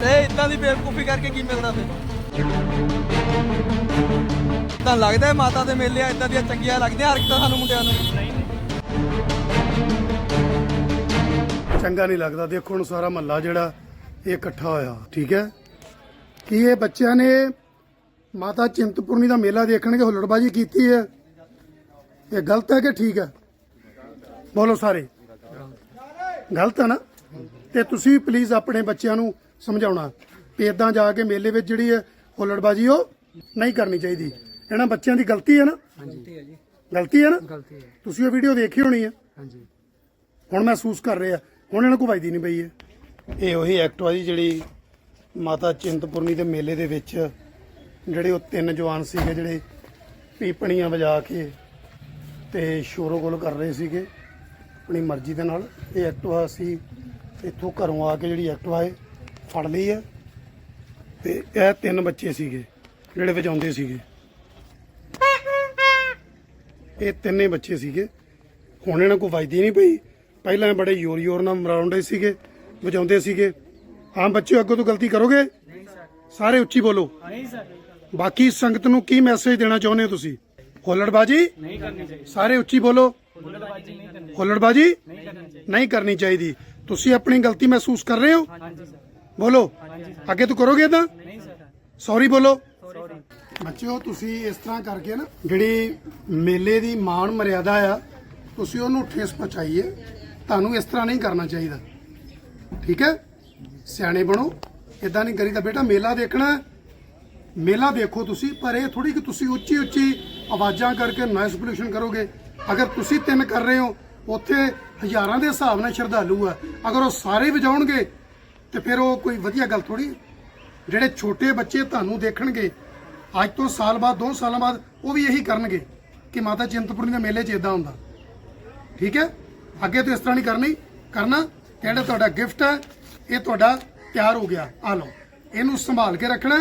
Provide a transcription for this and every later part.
ਤੇ ਇਦਾਂ ਦੀ ਬੇਵਕੂਫੀ ਕਰਕੇ ਕੀ ਮਿਲਦਾ ਫਿਰ? ਤਾਂ ਲੱਗਦਾ ਹੈ ਮਾਤਾ ਦੇ ਮੇਲੇ ਇਦਾਂ ਦੀਆਂ ਚੰਗੀਆਂ ਲੱਗਦੀਆਂ ਹਰਕਤਾਂ ਸਾਨੂੰ ਮੁੰਡਿਆਂ ਨੂੰ। ਚੰਗਾ ਨਹੀਂ ਲੱਗਦਾ, ਦੇਖੋ ਹੁਣ ਸਾਰਾ ਮਹੱਲਾ ਜਿਹੜਾ ਇਹ ਇਕੱਠਾ ਹੋਇਆ ਠੀਕ ਹੈ? ਕੀ ਇਹ ਬੱਚਿਆਂ ਨੇ ਮਾਤਾ ਚਿੰਤਪੁਰਨੀ ਦਾ ਮੇਲਾ ਦੇਖਣ ਕੇ ਹੁੱਲੜਬਾਜੀ ਕੀਤੀ ਹੈ? ਇਹ ਗਲਤ ਹੈ ਕਿ ਠੀਕ ਹੈ? ਬੋਲੋ ਸਾਰੇ। ਗਲਤ ਹੈ ਨਾ? ਤੇ ਤੁਸੀਂ ਪਲੀਜ਼ ਆਪਣੇ ਬੱਚਿਆਂ ਨੂੰ ਸਮਝਾਉਣਾ। ਵੀ ਇਦਾਂ ਜਾ ਕੇ ਮੇਲੇ ਵਿੱਚ ਜਿਹੜੀ ਹੈ ਹੁੱਲੜਬਾਜੀ ਉਹ ਨਹੀਂ ਕਰਨੀ ਚਾਹੀਦੀ। ਇਹਨਾਂ ਬੱਚਿਆਂ ਦੀ ਗਲਤੀ ਹੈ ਨਾ? ਗਲਤੀ ਹੈ ਜੀ। ਗਲਤੀ ਹੈ ਨਾ? ਗਲਤੀ ਹੈ। ਤੁਸੀਂ ਉਹ ਵੀਡੀਓ ਦੇਖੀ ਹੋਣੀ ਹੈ? ਹਾਂਜੀ। ਹੁਣ ਮਹਿਸੂਸ ਕਰ ਰਹੇ ਆ। ਹੁਣ ਇਹਨਾਂ ਨੂੰ ਵਜਦੀ ਨਹੀਂ ਪਈ ਹੈ। ਇਹ ਉਹੀ ਐਕਟਿਵਾ ਜੀ ਜਿਹੜੀ ਮਾਤਾ ਚਿੰਤਪੁਰਨੀ ਦੇ ਮੇਲੇ ਦੇ ਵਿੱਚ ਜਿਹੜੇ ਉਹ ਤਿੰਨ ਜਵਾਨ ਸੀਗੇ ਜਿਹੜੇ ਪੀਪਣੀਆਂ ਵਜਾ ਕੇ ਤੇ ਸ਼ੋਰੋ ਗੋਲ ਕਰ ਰਹੇ ਸੀਗੇ ਆਪਣੀ ਮਰਜ਼ੀ ਦੇ ਨਾਲ। ਇਹ ਐਕਟਵਾ ਅਸੀਂ ਇੱਥੋਂ ਘਰੋਂ ਆ ਕੇ ਜਿਹੜੀ ਐਕਟਿਵਾ ਹੈ ਫੜ ਲਈ ਹੈ ਤੇ ਇਹ ਤਿੰਨ ਬੱਚੇ ਸੀਗੇ ਜਿਹੜੇ ਵਜਾਉਂਦੇ ਸੀਗੇ। ਇਹ ਤਿੰਨੇ ਬੱਚੇ ਸੀਗੇ। ਹੁਣ ਇਹਨਾਂ ਕੋ ਵੱਜਦੀ ਨਹੀਂ ਪਈ। ਪਹਿਲਾਂ ਬੜੇ ਯੋਰ ਯੋਰ ਨਾਲ ਮਰਾਉਂਦੇ ਸੀਗੇ। ਵਜਾਉਂਦੇ ਸੀਗੇ। ਹਾਂ ਬੱਚਿਓ ਅੱਗੋਂ ਤੋਂ ਗਲਤੀ ਕਰੋਗੇ? ਸਾਰੇ ਉੱਚੀ ਬੋਲੋ। ਨਹੀਂ ਸਰ। ਬਾਕੀ ਸੰਗਤ ਨੂੰ ਕੀ ਮੈਸੇਜ ਦੇਣਾ ਚਾਹੁੰਦੇ ਹੋ ਤੁਸੀਂ? ਹੁੱਲੜਬਾਜੀ? ਨਹੀਂ ਕਰਨੀ ਚਾਹੀਦੀ। ਸਾਰੇ ਉੱਚੀ ਬੋਲੋ। ਹੁੱਲੜਬਾਜ਼ੀ ਨਹੀਂ ਕਰਨੀ ਹੁੱਲੜਬਾਜੀ? ਨਹੀਂ ਕਰਨੀ ਚਾਹੀਦੀ। ਨਹੀਂ ਕਰਨੀ ਚਾਹੀਦੀ। ਤੁਸੀਂ ਆਪਣੀ ਗਲਤੀ ਮਹਿਸੂਸ ਕਰ ਰਹੇ ਹੋ? ਹਾਂਜੀ ਸਰ। ਬੋਲੋ। ਅੱਗੇ ਤੋਂ ਕਰੋਗੇ ਤਾਂ ਨਹੀਂ ਸਰ। ਸੌਰੀ ਬੋਲੋ। ਬੱਚਿਓ ਤੁਸੀਂ ਇਸ ਤਰ੍ਹਾਂ ਕਰਕੇ ਨਾ ਜਿਹੜੀ ਮੇਲੇ ਦੀ ਮਾਣ ਮਰਿਆਦਾ ਆ ਤੁਸੀਂ ਉਹਨੂੰ ਠੇਸ ਪਹੁੰਚਾਈਏ। ਤੁਹਾਨੂੰ ਇਸ ਤਰ੍ਹਾਂ ਨਹੀਂ ਕਰਨਾ ਚਾਹੀਦਾ। ਠੀਕ ਹੈ? ਸਿਆਣੇ ਬਣੋ। ਇਦਾਂ ਨਹੀਂ ਕਰੀਦਾ ਬੇਟਾ, ਮੇਲਾ ਦੇਖਣਾ ਮੇਲਾ ਦੇਖੋ ਤੁਸੀਂ, ਪਰ ਇਹ ਥੋੜੀ ਕਿ ਤੁਸੀਂ ਉੱਚੀ ਉੱਚੀ ਆਵਾਜ਼ਾਂ ਕਰਕੇ ਨੋਇਸ ਪੋਲੂਸ਼ਨ ਕਰੋਗੇ। ਅਗਰ ਤੁਸੀਂ ਤਿੰਨ ਕਰ ਰਹੇ ਹੋ, ਉੱਥੇ ਹਜ਼ਾਰਾਂ ਦੇ ਹਿਸਾਬ ਨਾਲ ਸ਼ਰਧਾਲੂ ਆ। ਅਗਰ ਉਹ ਸਾਰੇ ਵਜਾਉਣਗੇ, ਤੇ ਫਿਰ ਉਹ ਕੋਈ ਵਧੀਆ ਗੱਲ ਥੋੜੀ ਜਿਹੜੇ ਛੋਟੇ ਬੱਚੇ ਤੁਹਾਨੂੰ ਦੇਖਣਗੇ, ਅੱਜ ਤੋਂ ਸਾਲ ਬਾਅਦ 2 ਸਾਲਾਂ ਬਾਅਦ, ਉਹ ਵੀ ਇਹੀ ਕਰਨਗੇ ਕਿ ਮਾਤਾ ਚਿੰਤਪੁਰਨੀ ਦੇ ਮੇਲੇ 'ਚ ਇਦਾਂ ਹੁੰਦਾ। ਠੀਕ ਹੈ? ਅੱਗੇ ਤੋਂ ਇਸ ਤਰ੍ਹਾਂ ਨਹੀਂ ਕਰਨੀ। ਕਰਨਾ ਤੇ ਜਿਹੜਾ ਤੁਹਾਡਾ ਗਿਫਟ ਹੈ? ਇਹ ਤੁਹਾਡਾ ਤਿਆਰ ਹੋ ਗਿਆ। ਆ ਲਓ। ਇਹਨੂੰ ਸੰਭਾਲ ਕੇ ਰੱਖਣਾ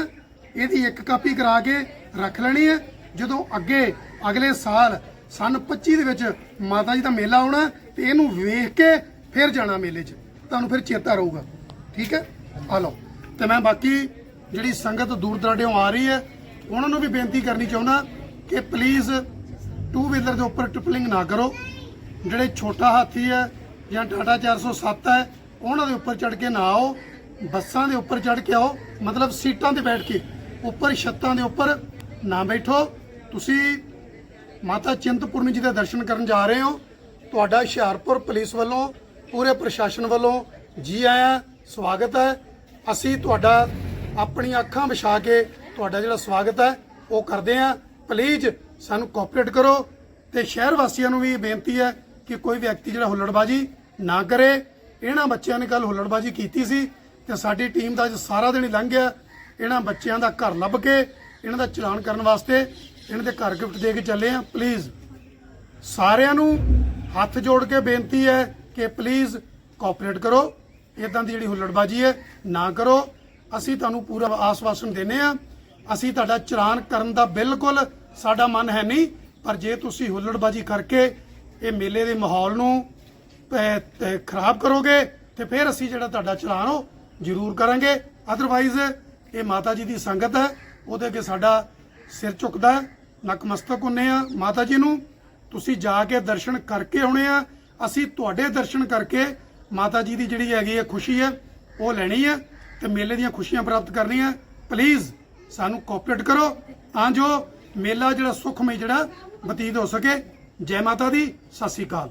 ਇਹਦੀ ਇੱਕ ਕਾਪੀ ਕਰਾ ਕੇ ਰੱਖ ਲੈਣੀ ਹੈ। ਜਦੋਂ ਅੱਗੇ ਅਗਲੇ ਸਾਲ ਸਨ 25 ਦੇ ਵਿੱਚ ਮਾਤਾ ਜੀ ਦਾ ਮੇਲਾ ਆਉਣਾ ਤੇ ਇਹਨੂੰ ਵੇਖ ਕੇ ਫਿਰ ਜਾਣਾ ਮੇਲੇ 'ਚ। ਤੁਹਾਨੂੰ ਫਿਰ ਚੇਤਾ ਰਹੂਗਾ। ਠੀਕ ਹੈ? ਆ ਲਓ। ਤੇ ਮੈਂ ਬਾਕੀ ਜਿਹੜੀ ਸੰਗਤ ਦੂਰ ਦਰਾਡਿਓਂ ਆ ਰਹੀ ਹੈ, ਉਹਨਾਂ ਨੂੰ ਵੀ ਬੇਨਤੀ ਕਰਨੀ ਚਾਹੁੰਦਾ ਕਿ ਪਲੀਜ਼ ਟੂ ਵੀਲਰ ਦੇ ਉੱਪਰ ਟ੍ਰਿਪਲਿੰਗ ਨਾ ਕਰੋ। ਜਿਹੜੇ ਛੋਟਾ ਹਾਥੀ ਹੈ ਜਾਂ ਟਾਟਾ 407 ਹੈ, ਉਹਨਾਂ ਦੇ ਉੱਪਰ ਚੜ ਕੇ ਨਾ ਆਓ, ਬੱਸਾਂ ਦੇ ਉੱਪਰ ਚੜ ਕੇ ਆਓ, ਮਤਲਬ ਸੀਟਾਂ ਤੇ ਬੈਠ ਕੇ, ਉੱਪਰ ਛੱਤਾਂ ਦੇ ਉੱਪਰ ਨਾ ਬੈਠੋ। ਤੁਸੀਂ ਮਾਤਾ ਚਿੰਤਪੁਰਨੀ ਜੀ ਦੇ ਦਰਸ਼ਨ ਕਰਨ ਜਾ ਰਹੇ ਹੋ। ਤੁਹਾਡਾ ਹੁਸ਼ਿਆਰਪੁਰ ਪੁਲਿਸ ਵੱਲੋਂ, ਪੂਰੇ ਪ੍ਰਸ਼ਾਸਨ ਵੱਲੋਂ ਜੀ ਆਇਆਂ, ਸਵਾਗਤ ਹੈ। ਅਸੀਂ ਤੁਹਾਡਾ ਆਪਣੀਆਂ ਅੱਖਾਂ ਵਿਛਾ ਕੇ ਤੁਹਾਡਾ ਜਿਹੜਾ ਸਵਾਗਤ ਹੈ, ਉਹ ਕਰਦੇ ਹਾਂ। ਪਲੀਜ਼ ਸਾਨੂੰ ਕੋਆਪਰੇਟ ਕਰੋ। ਤੇ ਸ਼ਹਿਰ ਵਾਸੀਆਂ ਨੂੰ ਵੀ ਇਹ ਬੇਨਤੀ ਹੈ ਕਿ ਕੋਈ ਵਿਅਕਤੀ ਜਿਹੜਾ ਹੁੱਲੜਬਾਜੀ ਨਾ ਕਰੇ। ਇਹਨਾਂ ਬੱਚਿਆਂ ਨੇ ਕੱਲ ਹੁੱਲੜਬਾਜੀ ਕੀਤੀ ਸੀ ਤੇ ਸਾਡੀ ਟੀਮ ਦਾ ਅੱਜ ਸਾਰਾ ਦਿਨ ਹੀ ਲੰਘ ਗਿਆ। ਇਹਨਾਂ ਬੱਚਿਆਂ ਦਾ ਘਰ ਲੱਭ ਕੇ ਇਹਨਾਂ ਦਾ ਚਲਾਨ ਕਰਨ ਵਾਸਤੇ ਇਹਨਾਂ ਦੇ ਘਰ ਗਿਫਟ ਦੇ ਕੇ ਚੱਲੇ ਆ ਪਲੀਜ਼ ਸਾਰਿਆਂ ਨੂੰ ਹੱਥ ਜੋੜ ਕੇ ਬੇਨਤੀ ਹੈ ਕਿ ਪਲੀਜ਼ ਕੋਆਪਰੇਟ ਕਰੋ। ਇਦਾਂ ਦੀ ਜਿਹੜੀ ਹੁੱਲੜਬਾਜੀ ਹੈ, ਨਾ ਕਰੋ। ਅਸੀਂ ਤੁਹਾਨੂੰ ਪੂਰਾ ਆਸਵਾਸਨ ਦਿੰਨੇ ਆ ਅਸੀਂ ਤੁਹਾਡਾ ਚਲਾਨ ਕਰਨ ਦਾ ਬਿਲਕੁਲ ਸਾਡਾ ਮਨ ਹੈ ਨਹੀਂ, ਪਰ ਜੇ ਤੁਸੀਂ ਹੁੱਲੜਬਾਜੀ ਕਰਕੇ ਇਹ ਮੇਲੇ ਦੇ ਮਾਹੌਲ ਨੂੰ ਤੇ ਖਰਾਬ ਕਰੋਗੇ ਤੇ ਫਿਰ ਅਸੀਂ ਜਿਹੜਾ ਤੁਹਾਡਾ ਚਲਾਨ ਉਹ ਜ਼ਰੂਰ ਕਰਾਂਗੇ। ਅਦਰਵਾਈਜ਼ ਇਹ ਮਾਤਾ ਜੀ ਦੀ ਸੰਗਤ ਹੈ ਉਹਦੇ ਅੱਗੇ ਸਾਡਾ ਸਿਰ ਝੁਕਦਾ ਹੈ, ਨਕਮਸਤਕ ਹੁੰਨੇ ਆ ਮਾਤਾ ਜੀ ਨੂੰ। ਤੁਸੀਂ ਜਾ ਕੇ ਦਰਸ਼ਨ ਕਰਕੇ ਆਉਣੇ ਆ। ਅਸੀਂ ਤੁਹਾਡੇ ਦਰਸ਼ਨ ਕਰਕੇ ਮਾਤਾ ਜੀ ਦੀ ਜਿਹੜੀ ਹੈਗੀ ਹੈ ਖੁਸ਼ੀ ਹੈ ਉਹ ਲੈਣੀ ਹੈ ਤੇ ਮੇਲੇ ਦੀਆਂ ਖੁਸ਼ੀਆਂ ਪ੍ਰਾਪਤ ਕਰਨੀਆਂ। ਪਲੀਜ਼ ਸਾਨੂੰ ਕੋਆਪਰੇਟ ਕਰੋ। ਤਾਂ ਜੋ ਮੇਲਾ ਜਿਹੜਾ ਸੁਖਮਈ ਜਿਹੜਾ ਬਤੀਤ ਹੋ ਸਕੇ। ਜੈ ਮਾਤਾ ਦੀ। ਸਤਿ ਸ੍ਰੀ ਅਕਾਲ।